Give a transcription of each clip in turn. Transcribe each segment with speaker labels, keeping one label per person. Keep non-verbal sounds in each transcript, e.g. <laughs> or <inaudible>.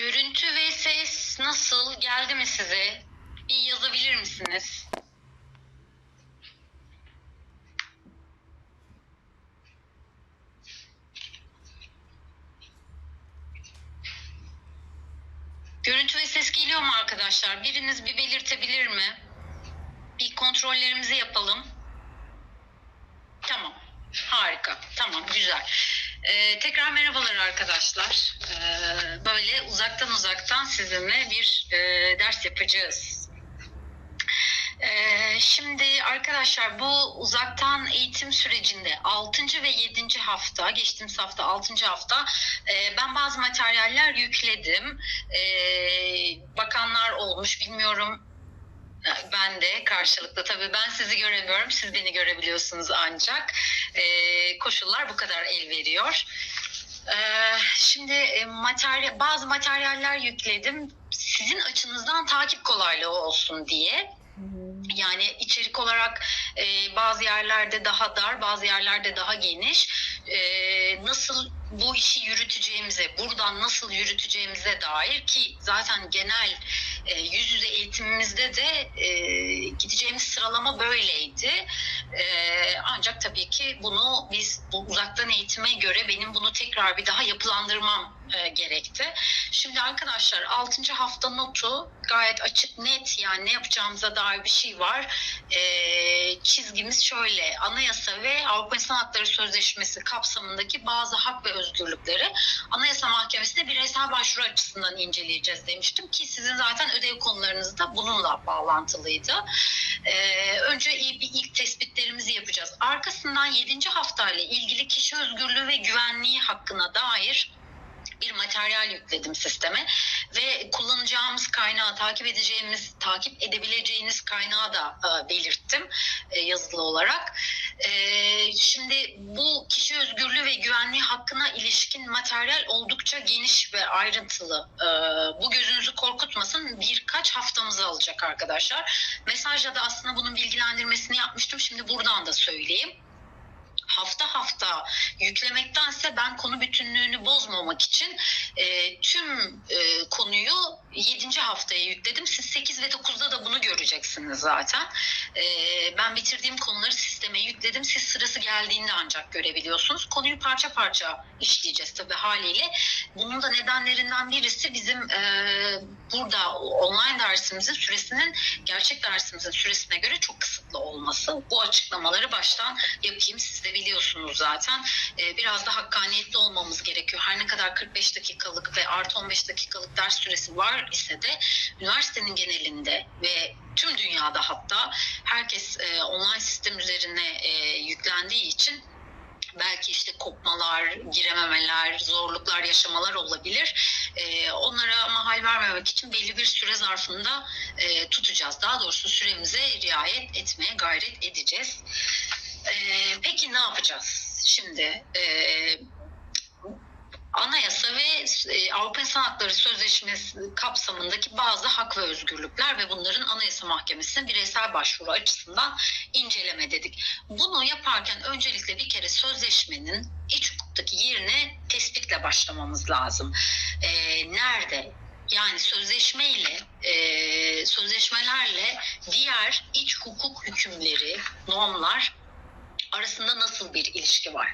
Speaker 1: Görüntü ve ses nasıl? Geldi mi size? Bir yazabilir misiniz? Görüntü ve ses geliyor mu arkadaşlar? Biriniz bir belirtebilir mi? Bir kontrollerimizi yapalım. Tamam. Harika. Tamam. Güzel. Ee, tekrar merhabalar arkadaşlar. Ee, böyle uzaktan uzaktan sizinle bir e, ders yapacağız. Ee, şimdi arkadaşlar bu uzaktan eğitim sürecinde 6. ve 7. hafta, geçtiğimiz hafta 6. hafta e, ben bazı materyaller yükledim. Ee, bakanlar olmuş bilmiyorum ben de karşılıklı tabii ben sizi göremiyorum siz beni görebiliyorsunuz ancak Ee, koşullar bu kadar el veriyor. Ee, şimdi e, materyal, bazı materyaller yükledim sizin açınızdan takip kolaylığı olsun diye. Yani içerik olarak e, bazı yerlerde daha dar, bazı yerlerde daha geniş. E, nasıl bu işi yürüteceğimize, buradan nasıl yürüteceğimize dair ki zaten genel e, yüz yüze eğitimimizde de e, gideceğimiz sıralama böyleydi. E, ancak tabii ki bunu biz bu uzaktan eğitime göre benim bunu tekrar bir daha yapılandırmam e, gerekti. Şimdi arkadaşlar 6. hafta notu gayet açık net yani ne yapacağımıza dair bir şey var. E, çizgimiz şöyle anayasa ve Avrupa İnsan Hakları Sözleşmesi kapsamındaki bazı hak ve özgürlükleri Anayasa Mahkemesi'ne bireysel başvuru açısından inceleyeceğiz demiştim ki sizin zaten ödev konularınız da bununla bağlantılıydı. E, önce iyi bir ilk tespitlerimizi yapacağız. Arkasından 7. haftayla ilgili kişi özgürlüğü ve güvenliği hakkına dair bir materyal yükledim sisteme ve kullanacağımız kaynağı takip edeceğimiz takip edebileceğiniz kaynağı da e, belirttim e, yazılı olarak. E, şimdi bu kişi özgürlüğü ve güvenliği hakkına ilişkin materyal oldukça geniş ve ayrıntılı. E, bu gözünüzü korkutmasın birkaç haftamızı alacak arkadaşlar. Mesajla da aslında bunun bilgilendirmesini yapmıştım. Şimdi buradan da söyleyeyim hafta hafta yüklemektense ben konu bütünlüğünü bozmamak için e, tüm e, konuyu 7. haftaya yükledim. Siz 8 ve 9'da da bunu göreceksiniz zaten. E, ben bitirdiğim konuları sisteme yükledim. Siz sırası geldiğinde ancak görebiliyorsunuz. Konuyu parça parça işleyeceğiz tabii haliyle. Bunun da nedenlerinden birisi bizim e, burada online dersimizin süresinin gerçek dersimizin süresine göre çok kısıtlı olması. Bu açıklamaları baştan yapayım. Siz de biliyorsunuz zaten. E, biraz da hakkaniyetli olmamız gerekiyor. Her ne kadar 45 dakikalık ve artı 15 dakikalık ders süresi var ise de üniversitenin genelinde ve tüm dünyada hatta herkes e, online sistem üzerine e, yüklendiği için belki işte kopmalar, girememeler, zorluklar yaşamalar olabilir. E, onlara mahal vermemek için belli bir süre zarfında e, tutacağız. Daha doğrusu süremize riayet etmeye gayret edeceğiz. E, peki ne yapacağız? Şimdi e, Anayasa ve e, Avrupa İnsan Hakları Sözleşmesi kapsamındaki bazı hak ve özgürlükler ve bunların Anayasa Mahkemesi'ne bireysel başvuru açısından inceleme dedik. Bunu yaparken öncelikle bir kere sözleşmenin iç hukuktaki yerini tespitle başlamamız lazım. E, nerede? Yani sözleşme ile e, sözleşmelerle diğer iç hukuk hükümleri, normlar arasında nasıl bir ilişki var?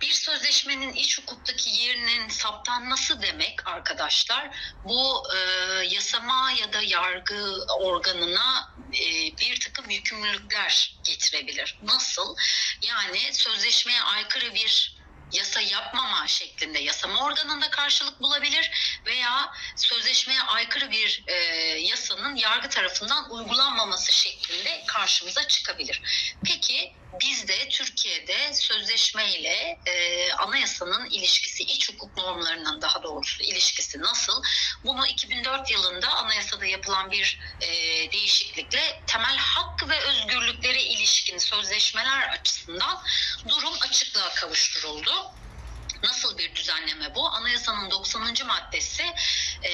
Speaker 1: Bir sözleşmenin iç hukuktaki yerinin saptanması demek arkadaşlar bu e, yasama ya da yargı organına e, bir takım yükümlülükler getirebilir. Nasıl? Yani sözleşmeye aykırı bir yasa yapmama şeklinde yasama organında karşılık bulabilir veya sözleşmeye aykırı bir e, yasanın yargı tarafından uygulanmaması şeklinde karşımıza çıkabilir. Peki bizde Türkiye'de sözleşme ile e, anayasanın ilişkisi, iç hukuk normlarının daha doğrusu ilişkisi nasıl? Bunu 2004 yılında anayasada yapılan bir e, değişiklikle temel hak ve özgürlüklere ilişkin sözleşmeler açısından durum açıklığa kavuşturuldu. Nasıl bir düzenleme bu? Anayasanın 90. maddesi e,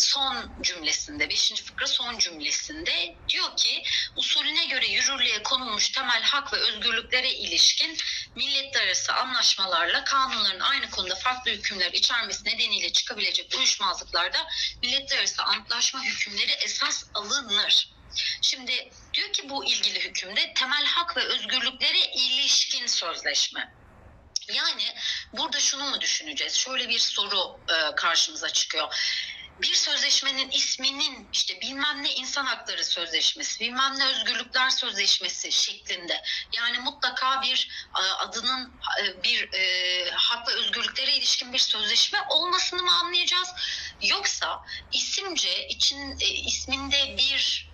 Speaker 1: son cümlesinde, 5. fıkra son cümlesinde diyor ki usulüne göre yürürlüğe konulmuş temel hak ve özgürlüklere ilişkin milletler arası anlaşmalarla kanunların aynı konuda farklı hükümler içermesi nedeniyle çıkabilecek uyuşmazlıklarda milletler arası antlaşma hükümleri esas alınır. Şimdi diyor ki bu ilgili hükümde temel hak ve özgürlüklere ilişkin sözleşme. Yani burada şunu mu düşüneceğiz? Şöyle bir soru e, karşımıza çıkıyor. Bir sözleşmenin isminin işte bilmem ne insan hakları sözleşmesi, bilmem ne özgürlükler sözleşmesi şeklinde. Yani mutlaka bir e, adının e, bir e, hak ve özgürlüklere ilişkin bir sözleşme olmasını mı anlayacağız? Yoksa isimce için isminde bir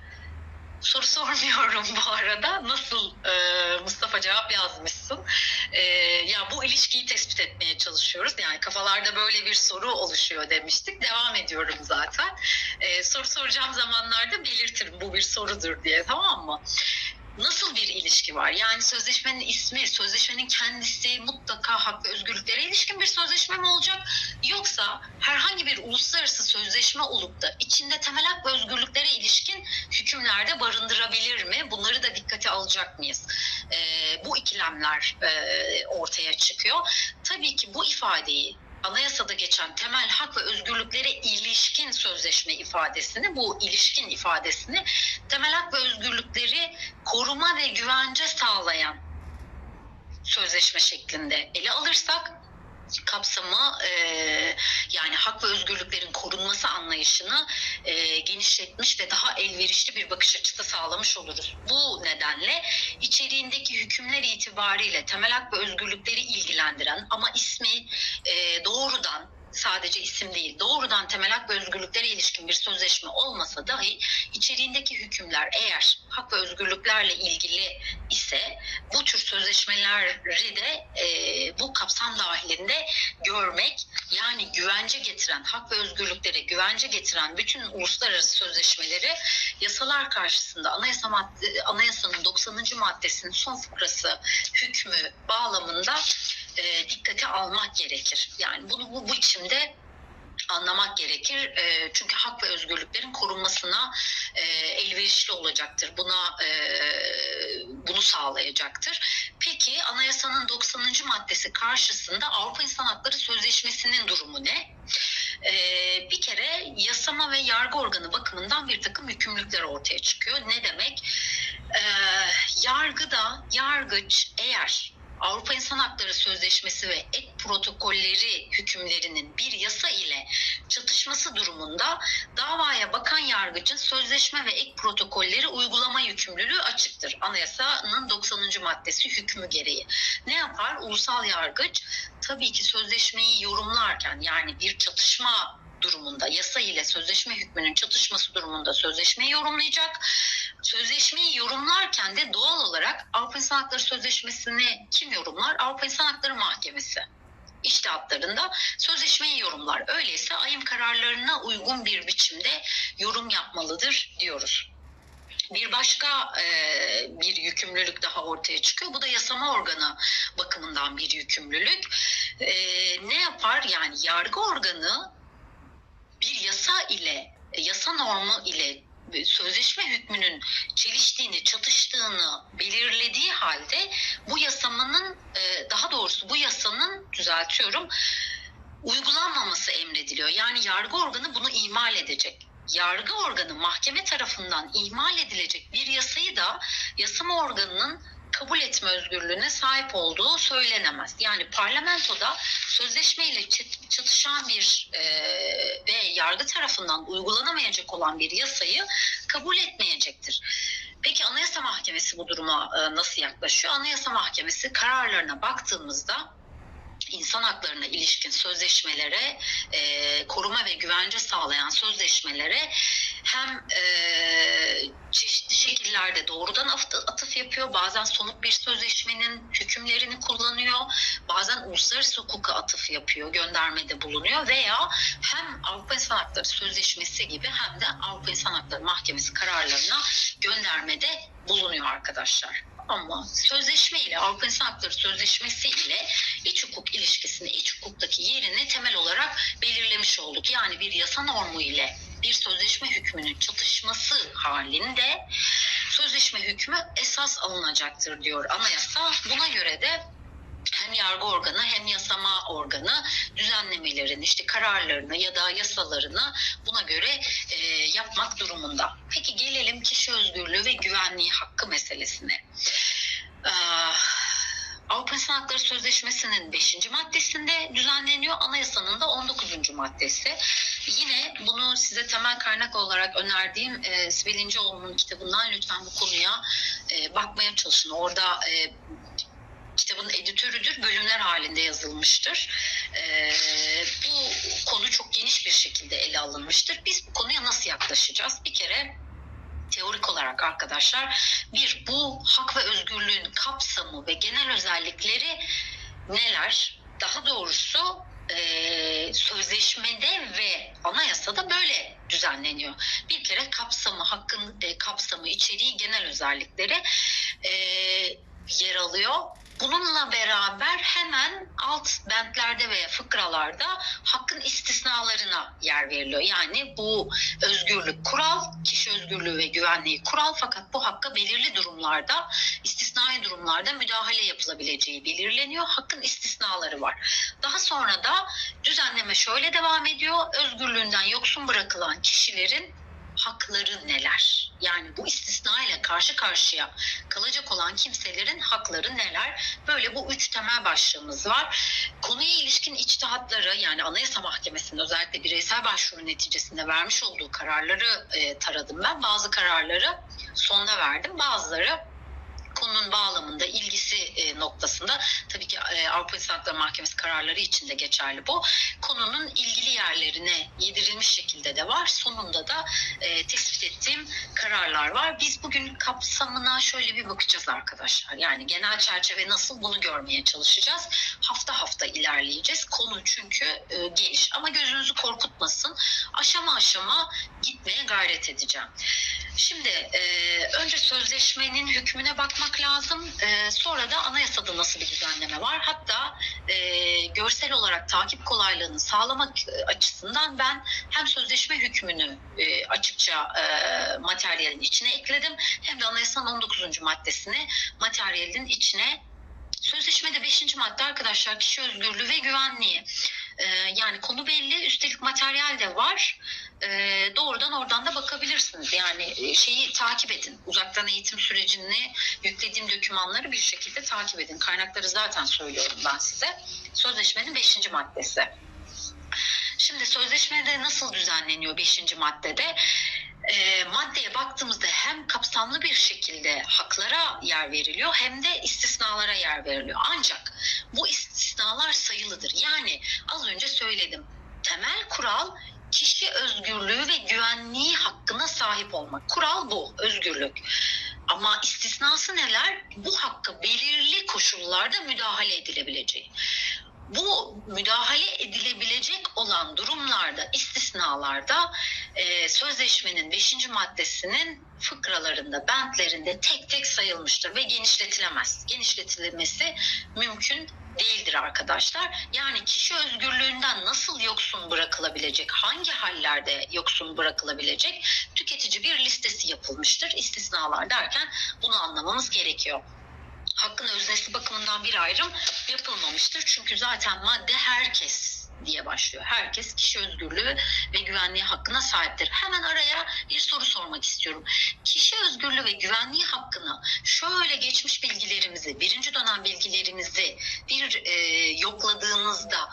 Speaker 1: soru <laughs> sormuyorum bu arada. Nasıl e, Mustafa cevap yazmışsın? E, ya bu ilişkiyi tespit etmeye çalışıyoruz. Yani kafalarda böyle bir soru oluşuyor demiştik. Devam ediyorum zaten. E, soru soracağım zamanlarda belirtirim bu bir sorudur diye tamam mı? Nasıl bir ilişki var? Yani sözleşmenin ismi, sözleşmenin kendisi mutlaka hak ve özgürlüklere ilişkin bir sözleşme mi olacak? Yoksa herhangi bir uluslararası sözleşme olup da içinde temel hak ve özgürlüklere ilişkin hükümlerde barındırabilir mi? Bunları da dikkate alacak mıyız? E, bu ikilemler e, ortaya çıkıyor. Tabii ki bu ifadeyi anayasada geçen temel hak ve özgürlüklere ilişkin sözleşme ifadesini, bu ilişkin ifadesini temel hak ve özgürlükleri koruma ve güvence sağlayan sözleşme şeklinde ele alırsak kapsamı e, yani hak ve özgürlüklerin korunması anlayışını e, genişletmiş ve daha elverişli bir bakış açısı sağlamış oluruz. Bu nedenle içeriğindeki hükümler itibariyle temel hak ve özgürlükleri ilgilendiren ama ismi e, doğrudan sadece isim değil doğrudan temel hak ve özgürlüklere ilişkin bir sözleşme olmasa dahi içeriğindeki hükümler eğer hak ve özgürlüklerle ilgili ise bu tür sözleşmeleri de e, bu kapsam dahilinde görmek yani güvence getiren hak ve özgürlüklere güvence getiren bütün uluslararası sözleşmeleri yasalar karşısında anayasa madde, anayasanın 90. maddesinin son fıkrası hükmü bağlamında e, dikkate almak gerekir. Yani bunu bu, biçimde anlamak gerekir. E, çünkü hak ve özgürlüklerin korunmasına e, elverişli olacaktır. Buna e, bunu sağlayacaktır. Peki anayasanın 90. maddesi karşısında Avrupa İnsan Hakları Sözleşmesi'nin durumu ne? E, bir kere yasama ve yargı organı bakımından bir takım yükümlülükler ortaya çıkıyor. Ne demek? E, yargıda yargıç eğer Avrupa İnsan Hakları Sözleşmesi ve ek protokolleri hükümlerinin bir yasa ile çatışması durumunda davaya bakan yargıcın sözleşme ve ek protokolleri uygulama yükümlülüğü açıktır. Anayasanın 90. maddesi hükmü gereği. Ne yapar? Ulusal yargıç tabii ki sözleşmeyi yorumlarken yani bir çatışma durumunda yasa ile sözleşme hükmünün çatışması durumunda sözleşmeyi yorumlayacak. Sözleşmeyi yorumlarken de doğal olarak Avrupa İnsan Hakları Sözleşmesi'ni kim yorumlar? Avrupa İnsan Hakları Mahkemesi iştihatlarında sözleşmeyi yorumlar. Öyleyse ayım kararlarına uygun bir biçimde yorum yapmalıdır diyoruz. Bir başka e, bir yükümlülük daha ortaya çıkıyor. Bu da yasama organı bakımından bir yükümlülük. E, ne yapar? Yani yargı organı bir yasa ile yasa normu ile sözleşme hükmünün çeliştiğini, çatıştığını belirlediği halde bu yasamanın daha doğrusu bu yasanın düzeltiyorum uygulanmaması emrediliyor. Yani yargı organı bunu ihmal edecek. Yargı organı mahkeme tarafından ihmal edilecek bir yasayı da yasama organının kabul etme özgürlüğüne sahip olduğu söylenemez. Yani parlamentoda sözleşmeyle çatışan bir e, ve yargı tarafından uygulanamayacak olan bir yasayı kabul etmeyecektir. Peki Anayasa Mahkemesi bu duruma e, nasıl yaklaşıyor? Anayasa Mahkemesi kararlarına baktığımızda insan haklarına ilişkin sözleşmelere, e, koruma ve güvence sağlayan sözleşmelere hem e, çeşitli şekillerde doğrudan atıf yapıyor, bazen somut bir sözleşmenin hükümlerini kullanıyor, bazen uluslararası hukuka atıf yapıyor, göndermede bulunuyor veya hem Avrupa İnsan Hakları Sözleşmesi gibi hem de Avrupa İnsan Hakları Mahkemesi kararlarına göndermede bulunuyor arkadaşlar. Mı? Sözleşme ile Avrupa İnsan Hakları Sözleşmesi ile iç hukuk ilişkisini, iç hukuktaki yerini temel olarak belirlemiş olduk. Yani bir yasa normu ile bir sözleşme hükmünün çatışması halinde sözleşme hükmü esas alınacaktır diyor anayasa. Buna göre de hem yargı organı hem yasama organı düzenlemelerini işte kararlarını ya da yasalarını buna göre e, yapmak durumunda. Peki gelelim kişi özgürlüğü ve güvenliği hakkı meselesine. Ee, Avrupa İnsan Hakları Sözleşmesi'nin 5. maddesinde düzenleniyor. Anayasanın da 19. maddesi. Yine bunu size temel kaynak olarak önerdiğim e, Sibel İnceoğlu'nun kitabından lütfen bu konuya e, bakmaya çalışın. Orada e, kitabın editörüdür, bölümler halinde yazılmıştır. Ee, bu konu çok geniş bir şekilde ele alınmıştır. Biz bu konuya nasıl yaklaşacağız? Bir kere teorik olarak arkadaşlar bir bu hak ve özgürlüğün kapsamı ve genel özellikleri neler? Daha doğrusu e, sözleşmede ve anayasada böyle düzenleniyor. Bir kere kapsamı, hakkın e, kapsamı, içeriği, genel özellikleri e, yer alıyor. Bununla beraber hemen alt bentlerde veya fıkralarda hakkın istisnalarına yer veriliyor. Yani bu özgürlük kural, kişi özgürlüğü ve güvenliği kural fakat bu hakka belirli durumlarda, istisnai durumlarda müdahale yapılabileceği belirleniyor. Hakkın istisnaları var. Daha sonra da düzenleme şöyle devam ediyor. Özgürlüğünden yoksun bırakılan kişilerin hakları neler? Yani bu istisna ile karşı karşıya kalacak olan kimselerin hakları neler? Böyle bu üç temel başlığımız var. Konuya ilişkin içtihatları yani Anayasa Mahkemesi'nin özellikle bireysel başvuru neticesinde vermiş olduğu kararları e, taradım ben. Bazı kararları sonda verdim. Bazıları konunun bağlamında ilgisi e, noktasında tabii ki e, Avrupa İnsan Hakları Mahkemesi kararları için de geçerli bu. Konunun ilgili yerlerine yedirilmiş şekilde de var. Sonunda da e, tespit ettiğim kararlar var. Biz bugün kapsamına şöyle bir bakacağız arkadaşlar. Yani genel çerçeve nasıl bunu görmeye çalışacağız. Hafta hafta ilerleyeceğiz. Konu çünkü geniş ama gözünüzü korkutmasın. Aşama aşama gitmeye gayret edeceğim. Şimdi önce sözleşmenin hükmüne bakmak lazım. E, sonra da anayasada nasıl bir düzenleme var. Hatta e, görsel olarak takip kolaylığını sağlamak açısından ben hem sözleşme hükmünü e, açıkça e, materyalin içine ekledim. Hem de anayasanın 19. maddesini materyalin içine Sözleşmede 5. madde arkadaşlar kişi özgürlüğü ve güvenliği. Ee, yani konu belli üstelik materyal de var. Ee, doğrudan oradan da bakabilirsiniz. Yani şeyi takip edin. Uzaktan eğitim sürecini yüklediğim dokümanları bir şekilde takip edin. Kaynakları zaten söylüyorum ben size. Sözleşmenin 5. maddesi. Şimdi sözleşmede nasıl düzenleniyor 5. maddede? E, maddeye baktığımızda hem kapsamlı bir şekilde haklara yer veriliyor hem de istisnalara yer veriliyor. Ancak bu istisnalar sayılıdır. Yani az önce söyledim. Temel kural kişi özgürlüğü ve güvenliği hakkına sahip olmak. Kural bu, özgürlük. Ama istisnası neler? Bu hakkı belirli koşullarda müdahale edilebileceği bu müdahale edilebilecek olan durumlarda, istisnalarda e, sözleşmenin 5. maddesinin fıkralarında, bentlerinde tek tek sayılmıştır ve genişletilemez. Genişletilmesi mümkün değildir arkadaşlar. Yani kişi özgürlüğünden nasıl yoksun bırakılabilecek, hangi hallerde yoksun bırakılabilecek tüketici bir listesi yapılmıştır. İstisnalar derken bunu anlamamız gerekiyor hakkın öznesi bakımından bir ayrım yapılmamıştır. Çünkü zaten madde herkes diye başlıyor. Herkes kişi özgürlüğü ve güvenliği hakkına sahiptir. Hemen araya bir soru sormak istiyorum. Kişi özgürlüğü ve güvenliği hakkını şöyle geçmiş bilgilerimizi, birinci dönem bilgilerimizi bir e, yokladığınızda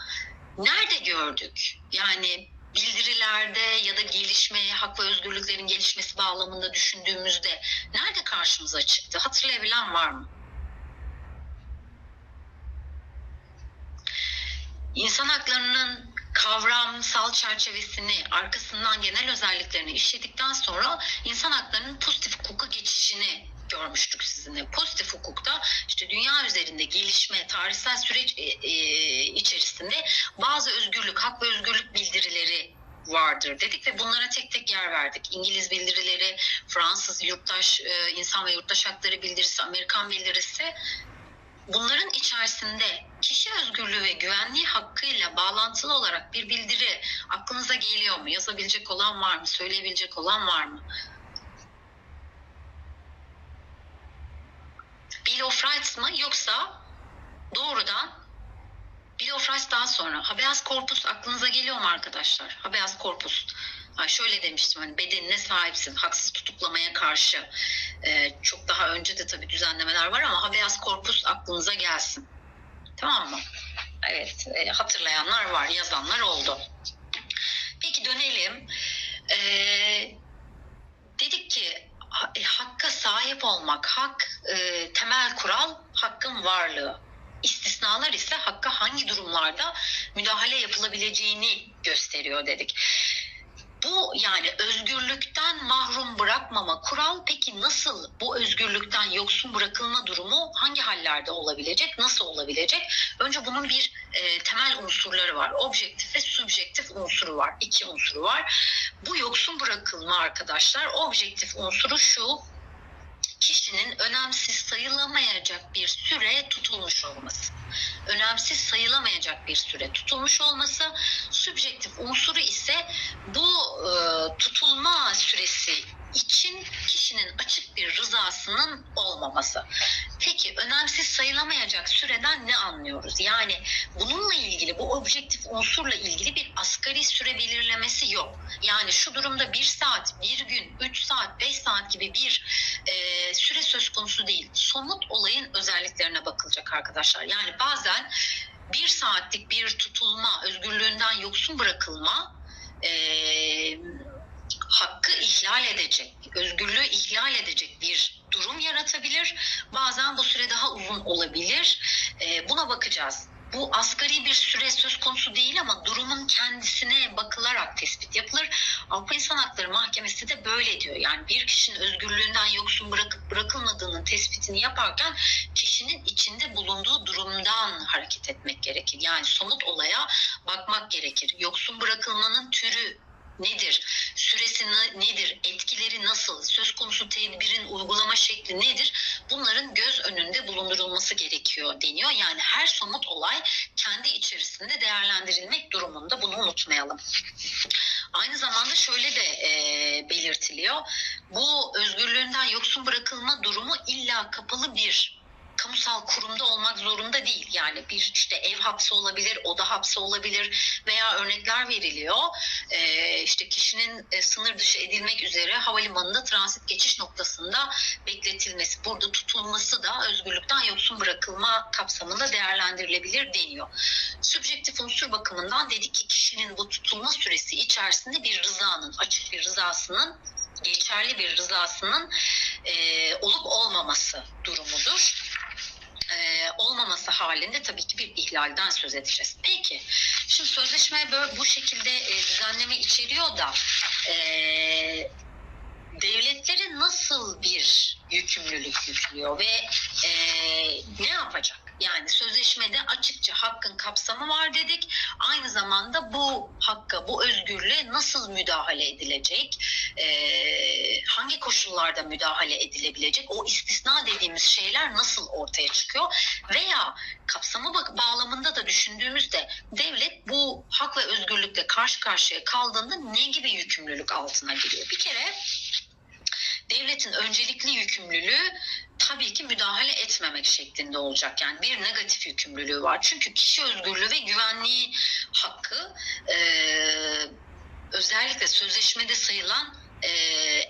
Speaker 1: nerede gördük? Yani bildirilerde ya da gelişme, hak ve özgürlüklerin gelişmesi bağlamında düşündüğümüzde nerede karşımıza çıktı? Hatırlayabilen var mı? İnsan haklarının kavramsal çerçevesini, arkasından genel özelliklerini işledikten sonra insan haklarının pozitif hukuka geçişini görmüştük sizinle. Pozitif hukukta işte dünya üzerinde gelişme, tarihsel süreç e, e, içerisinde bazı özgürlük, hak ve özgürlük bildirileri vardır dedik ve bunlara tek tek yer verdik. İngiliz bildirileri, Fransız yurttaş e, insan ve yurttaş hakları bildirisi, Amerikan bildirisi bunların içerisinde kişi özgürlüğü ve güvenliği hakkıyla bağlantılı olarak bir bildiri aklınıza geliyor mu? Yazabilecek olan var mı? Söyleyebilecek olan var mı? Bill of Rights mı yoksa doğrudan Bill of Rights daha sonra habeas corpus aklınıza geliyor mu arkadaşlar? Habeas corpus. Ha şöyle demiştim hani bedenine sahipsin haksız tutuklamaya karşı. Ee, çok daha önce de tabii düzenlemeler var ama habeas corpus aklınıza gelsin. Tamam mı? Evet e, hatırlayanlar var yazanlar oldu. Peki dönelim. Ee, dedik ki e, hakka sahip olmak, hak e, temel kural hakkın varlığı. İstisnalar ise hakka hangi durumlarda müdahale yapılabileceğini gösteriyor dedik. Bu yani özgürlükten mahrum bırakmama kural peki nasıl bu özgürlükten yoksun bırakılma durumu hangi hallerde olabilecek, nasıl olabilecek? Önce bunun bir e, temel unsurları var. Objektif ve subjektif unsuru var. İki unsuru var. Bu yoksun bırakılma arkadaşlar objektif unsuru şu kişinin önemsiz sayılamayacak bir süre tutulmuş olması. Önemsiz sayılamayacak bir süre tutulmuş olması. Subjektif unsuru ise bu e, tutulma süresi için kişinin açık bir rızasının olmaması. Peki önemsiz sayılamayacak süreden ne anlıyoruz? Yani bununla ilgili bu objektif unsurla ilgili bir asgari süre belirlemesi yok. Yani şu durumda bir saat, bir gün, üç saat, beş saat gibi bir e, süre söz konusu değil. Somut olayın özelliklerine bakılacak arkadaşlar. Yani bazen bir saatlik bir tutulma, özgürlüğünden yoksun bırakılma e, hakkı ihlal edecek, özgürlüğü ihlal edecek bir durum yaratabilir. Bazen bu süre daha uzun olabilir. E, buna bakacağız. Bu asgari bir süre söz konusu değil ama durumun kendisine bakılarak tespit yapılır. Avrupa İnsan Hakları Mahkemesi de böyle diyor. Yani bir kişinin özgürlüğünden yoksun bırakıp bırakılmadığının tespitini yaparken kişinin içinde bulunduğu durumdan hareket etmek gerekir. Yani somut olaya bakmak gerekir. Yoksun bırakılmanın türü nedir? Süresi ne- nedir? Etkileri nasıl? Söz konusu tedbirin uygulama şekli nedir? Bunların göz önünde bulundurulması gerekiyor deniyor. Yani her somut olay kendi içerisinde değerlendirilmek durumunda. Bunu unutmayalım. Aynı zamanda şöyle de e, belirtiliyor. Bu özgürlüğünden yoksun bırakılma durumu illa kapalı bir kamusal kurumda olmak zorunda değil. Yani bir işte ev hapsi olabilir, oda hapsi olabilir veya örnekler veriliyor. Ee, işte kişinin e, sınır dışı edilmek üzere havalimanında transit geçiş noktasında bekletilmesi, burada tutulması da özgürlükten yoksun bırakılma kapsamında değerlendirilebilir deniyor. Subjektif unsur bakımından dedik ki kişinin bu tutulma süresi içerisinde bir rızanın, açık bir rızasının geçerli bir rızasının e, olup olmaması durumudur. E, olmaması halinde tabii ki bir ihlalden söz edeceğiz. Peki, şimdi sözleşme böyle bu şekilde e, düzenleme içeriyor da e, devletleri nasıl bir yükümlülük yüklüyor ve e, ne yapacak? Yani sözleşmede açıkça hakkın kapsamı var dedik. Aynı zamanda bu hakka, bu özgürlüğe nasıl müdahale edilecek? Ee, hangi koşullarda müdahale edilebilecek? O istisna dediğimiz şeyler nasıl ortaya çıkıyor? Veya kapsamı bağlamında da düşündüğümüzde devlet bu hak ve özgürlükle karşı karşıya kaldığında ne gibi yükümlülük altına giriyor? Bir kere devletin öncelikli yükümlülüğü tabii ki müdahale etmemek şeklinde olacak. Yani bir negatif yükümlülüğü var. Çünkü kişi özgürlüğü ve güvenliği hakkı e, özellikle sözleşmede sayılan e,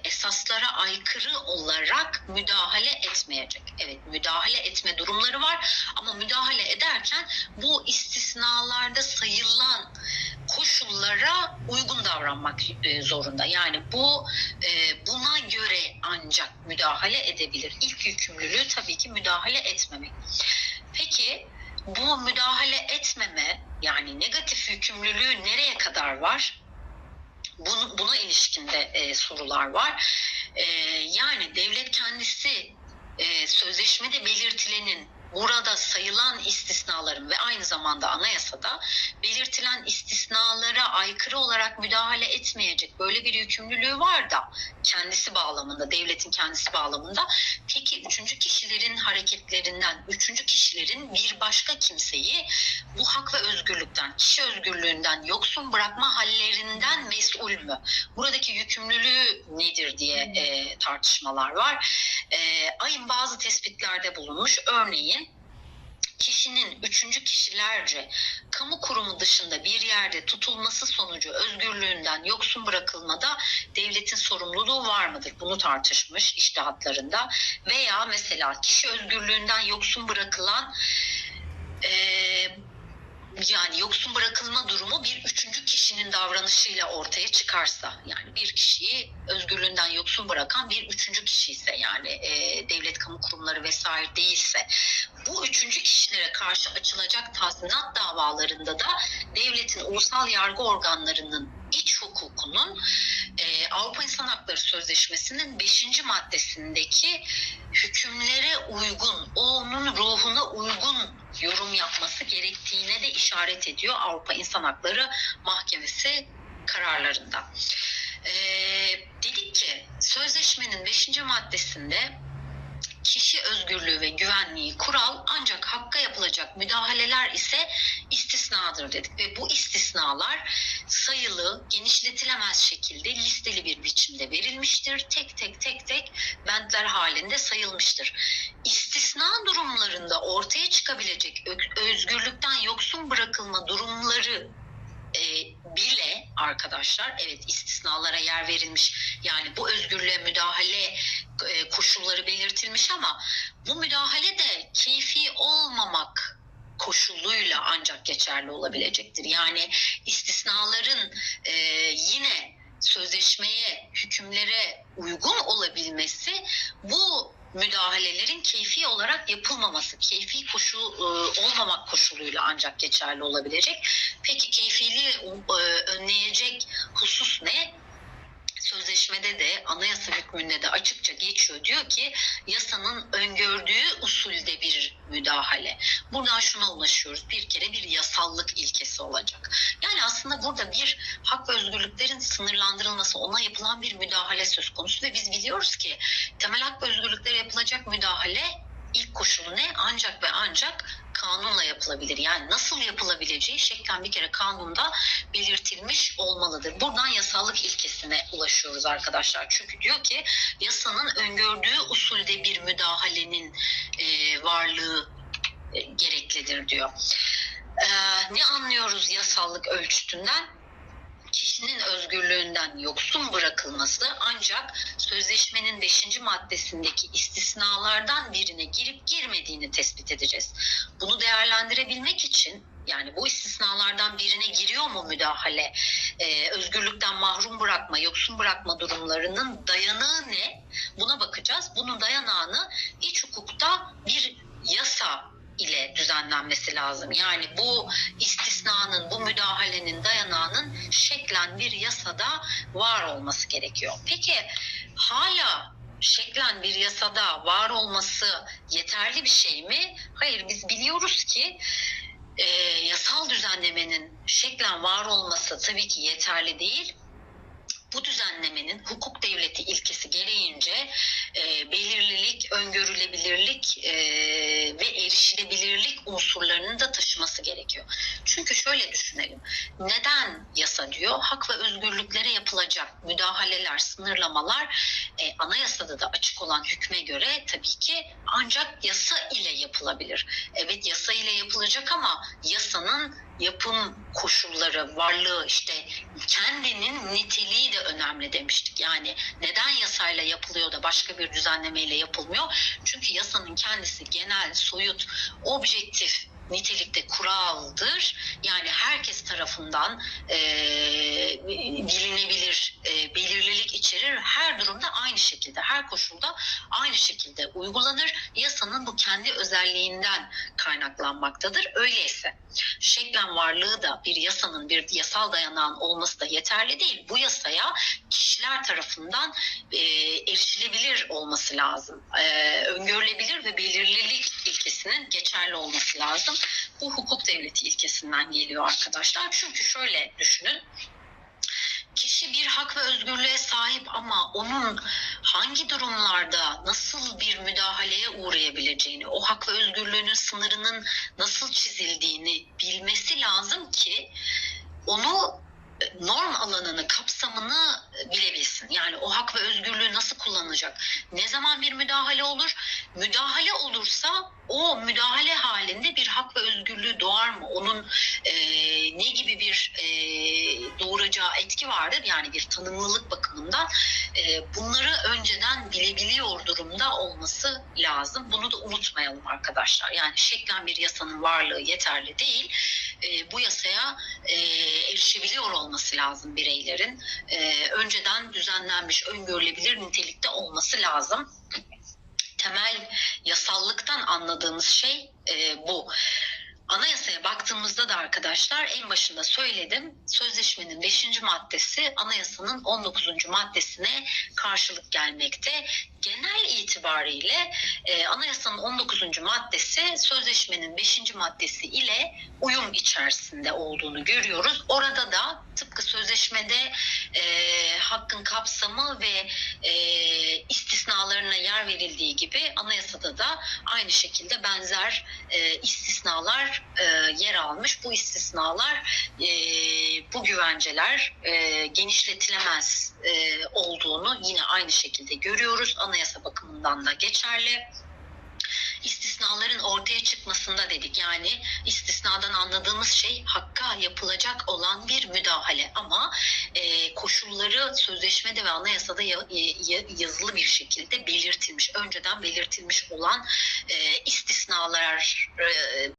Speaker 1: esaslara aykırı olarak müdahale etmeyecek. Evet müdahale etme durumları var ama müdahale ederken bu istisnalarda sayılan koşullara uygun davranmak e, zorunda. Yani bu e, buna göre ancak müdahale edebilir. İlk yükümlülüğü tabii ki müdahale etmemek. Peki bu müdahale etmeme yani negatif yükümlülüğü nereye kadar var? Bunu, buna ilişkin de e, sorular var. E, yani devlet kendisi e, sözleşmede belirtilenin burada sayılan istisnaların ve aynı zamanda anayasada belirtilen istisnalara aykırı olarak müdahale etmeyecek böyle bir yükümlülüğü var da kendisi bağlamında, devletin kendisi bağlamında. Peki üçüncü kişilerin hareketlerinden, üçüncü kişilerin bir başka kimseyi bu hak ve özgürlükten, kişi özgürlüğünden yoksun bırakma hallerinden mesul mü? Buradaki yükümlülüğü nedir diye e, tartışmalar var. E, ayın bazı tespitlerde bulunmuş. Örneğin kişinin üçüncü kişilerce kamu kurumu dışında bir yerde tutulması sonucu özgürlüğünden yoksun bırakılmada devletin sorumluluğu var mıdır? Bunu tartışmış iştihatlarında. Veya mesela kişi özgürlüğünden yoksun bırakılan eee yani yoksun bırakılma durumu bir üçüncü kişinin davranışıyla ortaya çıkarsa yani bir kişiyi özgürlüğünden yoksun bırakan bir üçüncü kişi ise yani e, devlet kamu kurumları vesaire değilse bu üçüncü kişilere karşı açılacak tazminat davalarında da devletin ulusal yargı organlarının iç hukukunun e, Avrupa İnsan Hakları Sözleşmesi'nin 5. maddesindeki hükümlere uygun, onun ruhuna uygun yorum yapması gerektiğine de işaret ediyor Avrupa İnsan Hakları Mahkemesi kararlarında. Ee, dedik ki sözleşmenin 5. maddesinde kişi özgürlüğü ve güvenliği kural ancak hakka yapılacak müdahaleler ise istisnadır dedik ve bu istisnalar sayılı, genişletilemez şekilde listeli bir biçimde verilmiştir. Tek tek tek tek bentler halinde sayılmıştır. İstisna durumlarında ortaya çıkabilecek özgürlükten yoksun bırakılma durumları bile arkadaşlar evet istisnalara yer verilmiş yani bu özgürlüğe müdahale e, koşulları belirtilmiş ama bu müdahale de keyfi olmamak koşuluyla ancak geçerli olabilecektir. Yani istisnaların e, yine sözleşmeye, hükümlere uygun olabilmesi bu müdahalelerin keyfi olarak yapılmaması, keyfi koşu e, olmamak koşuluyla ancak geçerli olabilecek. Peki keyfiliği e, önleyecek husus ne? Sözleşmede de anayasa hükmünde de açıkça geçiyor. Diyor ki yasanın öngördüğü usulde bir müdahale. Buradan şuna ulaşıyoruz. Bir kere bir yasallık ilkesi olacak. Yani aslında burada bir hak ve özgürlüklerin sınırlandırılması, ona yapılan bir müdahale söz konusu ve biz biliyoruz ki temel hak ve özgürlüklere yapılacak müdahale ilk koşulu ne? Ancak ve ancak kanunla yapılabilir. Yani nasıl yapılabileceği şeklen bir kere kanunda belirtilmiş olmalıdır. Buradan yasallık ilkesine ulaşıyoruz arkadaşlar. Çünkü diyor ki yasanın öngördüğü usulde bir müdahalenin e, varlığı e, gereklidir diyor. E, ne anlıyoruz yasallık ölçütünden? Kişinin özgürlüğünden yoksun bırakılması ancak sözleşmenin 5. maddesindeki istisnalardan birine girip girmediğini tespit edeceğiz. Bunu değerlendirebilmek için yani bu istisnalardan birine giriyor mu müdahale, ee, özgürlükten mahrum bırakma, yoksun bırakma durumlarının dayanağı ne? Buna bakacağız. Bunun dayanağını iç hukukta bir yasa ile düzenlenmesi lazım. Yani bu istisnanın, bu müdahalenin dayanağının şeklen bir yasada var olması gerekiyor. Peki hala şeklen bir yasada var olması yeterli bir şey mi? Hayır biz biliyoruz ki e, yasal düzenlemenin şeklen var olması tabii ki yeterli değil bu düzenlemenin hukuk devleti ilkesi gereğince e, belirlilik, öngörülebilirlik e, ve erişilebilirlik unsurlarını da taşıması gerekiyor. Çünkü şöyle düşünelim. Neden yasa diyor? Hak ve özgürlüklere yapılacak müdahaleler, sınırlamalar e, anayasada da açık olan hükme göre tabii ki ancak yasa ile yapılabilir. Evet yasa ile yapılacak ama yasanın yapım koşulları, varlığı işte kendinin niteliği de önemli demiştik. Yani neden yasayla yapılıyor da başka bir düzenlemeyle yapılmıyor? Çünkü yasanın kendisi genel, soyut, objektif nitelikte kuraldır. Yani herkes tarafından e, bilinebilir, e, belirlilik içerir. Her durumda aynı şekilde, her koşulda aynı şekilde uygulanır. Yasanın bu kendi özelliğinden kaynaklanmaktadır. Öyleyse şeklen varlığı da bir yasanın bir yasal dayanağın olması da yeterli değil. Bu yasaya kişiler tarafından e, erişilebilir olması lazım. E, öngörülebilir ve belirlilik ilkesinin geçerli olması lazım. Bu hukuk devleti ilkesinden geliyor arkadaşlar. Çünkü şöyle düşünün. Kişi bir hak ve özgürlüğe sahip ama onun hangi durumlarda nasıl bir müdahaleye uğrayabileceğini, o hak ve özgürlüğünün sınırının nasıl çizildiğini bilmesi lazım ki onu norm alanını, kapsamını bilebilsin. Yani o hak ve özgürlüğü nasıl kullanacak? Ne zaman bir müdahale olur? Müdahale olursa o müdahale halinde bir hak ve özgürlüğü doğar mı? Onun e, ne gibi bir e, doğuracağı etki vardır? Yani bir tanımlılık bakımından e, bunları önceden bilebiliyor durumda olması lazım. Bunu da unutmayalım arkadaşlar. Yani şeklen bir yasanın varlığı yeterli değil. E, bu yasaya e, erişebiliyor olması lazım bireylerin. E, önceden düzenlenmiş, öngörülebilir nitelikte olması lazım. Temel yasallıktan anladığımız şey e, bu. Anayasaya baktığımızda da arkadaşlar en başında söyledim. Sözleşmenin 5. maddesi anayasanın 19. maddesine karşılık gelmekte. Genel itibariyle e, anayasanın 19. maddesi sözleşmenin 5. maddesi ile uyum içerisinde olduğunu görüyoruz. Orada da tıpkı sözleşmede e, hakkın kapsamı ve e, istisnalarına yer verildiği gibi anayasada da aynı şekilde benzer e, istisnalar e, yer almış. Bu istisnalar, e, bu güvenceler e, genişletilemez e, olduğunu yine aynı şekilde görüyoruz. Anayasa bakımından da geçerli istisnaların ortaya çıkmasında dedik. Yani istisnadan anladığımız şey hakka yapılacak olan bir müdahale ama e, koşulları sözleşmede ve anayasada ya- ya- yazılı bir şekilde belirtilmiş, önceden belirtilmiş olan e, istisnalar e,